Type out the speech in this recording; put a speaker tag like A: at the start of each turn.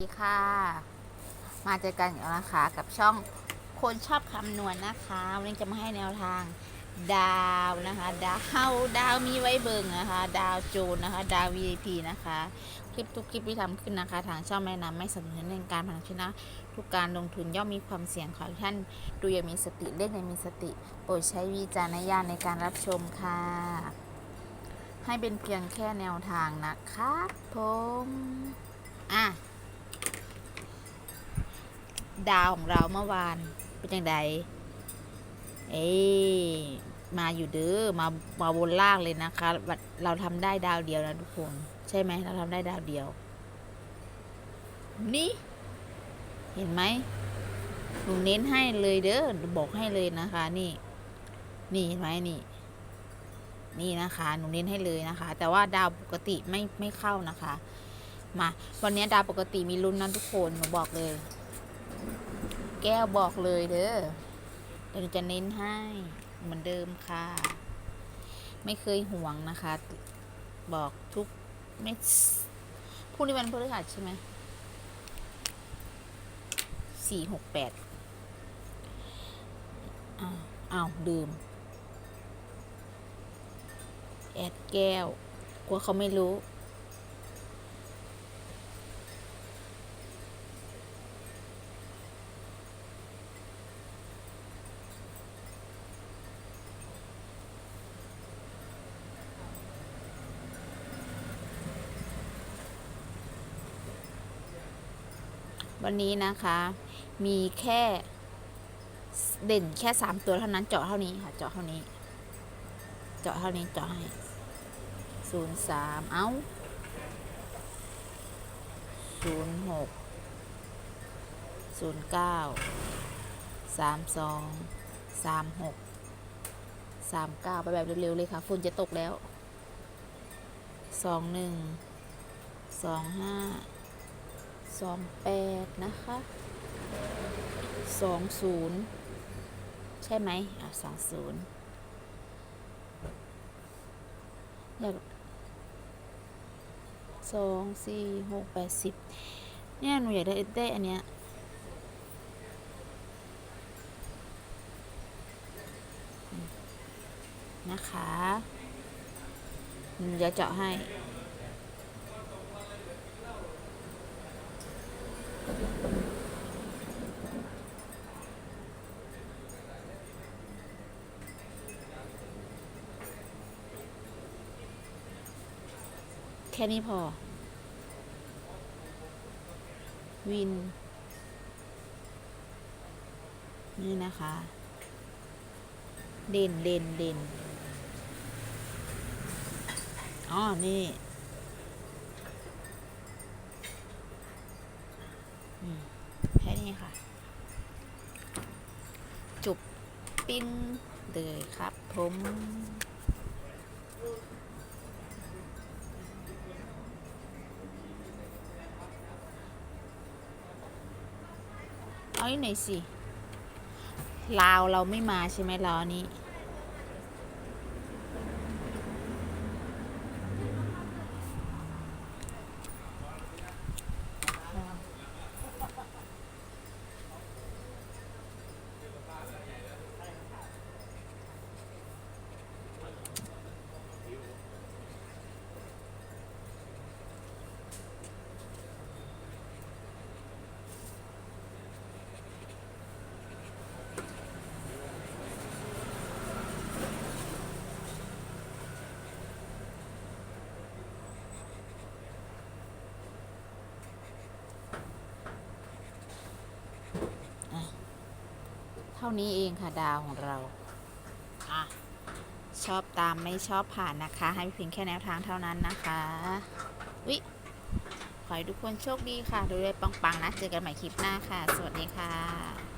A: สวัสดีค่ะ มาเจอกันอีกแล้วนะคะกับช่องคนชอบคำนวณนะคะวันนี้จะมาให้แนวทางดาวนะคะ ดาวดาวมีไว้เบิงนะคะ ดาวโจนนะคะ ดาว VIP นะคะ คลิปทุกคลิปที่ทำขึ้นนะคะ ทางช่องแม่นำไม่สนับสนุนในการพนันชนะ ทุกการลงทุนย่อมมีความเสี่ยงขอให้ท่านดูอย่างมีสติเล่นอย่างมีสติโปรดใช้วิจารณญาณในการรับชมค่ะ ให้เป็นเพียงแค่แนวทางนะคะผมอะ ดาวของเราเมื่อวานเป็นยังไงเอ้ยมาอยู่เด้อมามาบนล่างเลยนะคะ เราทำได้ดาวเดียวนะทุกคน ใช่ไหมเราทำได้ดาวเดียว นี่ เห็นไหมหนูเน้นให้เลยเด้อบอกให้เลยนะคะ นี่ นี่เห็นไหมนี่ นี่นะคะหนูเน้นให้เลยนะคะ แต่ว่าดาวปกติไม่ไม่เข้านะคะ มา วันนี้ดาวปกติมีลุ้นนะทุกคนหนูบอกเลย แก้วบอกเลยเด้อเดี๋ยวจะเน้นให้เหมือนเดิมค่ะ ไม่เคยห่วงนะคะ บอกทุกไม่พรุ่งนี้วันพฤหัสใช่ไหมสี่หกแปดอ้าวดื่ม แอดแก้ว กลัวเขาไม่รู้ วันนี้นะคะ มีแค่เด่นแค่สามตัวเท่านั้นเจาะเท่านี้ค่ะ เจาะเท่านี้ เจาะเท่านี้เจาะให้ศูนย์สามเอาศูนย์หกศูนย์เก้าสามสองสามหกสามเก้าไปแบบเร็วๆเลยค่ะฝุ่นจะตกแล้วสองหนึ่งสองห้า สองแปดนะคะสองศูนย์ใช่ไหมอะสองศูนย์อยากสองสี่หกแปดสิบเนี่ยหนูอยากได้ได้อันเนี้ยนะคะหนูจะเจาะให้ แค่นี้พอ วิน นี่นะคะ เด่นเด่นเด่นอ๋อ นี่อืม แค่นี้ค่ะ จุบปิ้งเลยครับผมเอาอีกหน่อยสิ ลาวเราไม่มาใช่ไหมล้อนี้ เท่านี้เองค่ะดาวของเราอะชอบตามไม่ชอบผ่านนะคะ ให้เพียงแค่แนวทางเท่านั้นนะคะวิขอให้ทุกคนโชคดีค่ะโดยปังๆนะ เจอกันใหม่คลิปหน้าค่ะ สวัสดีค่ะ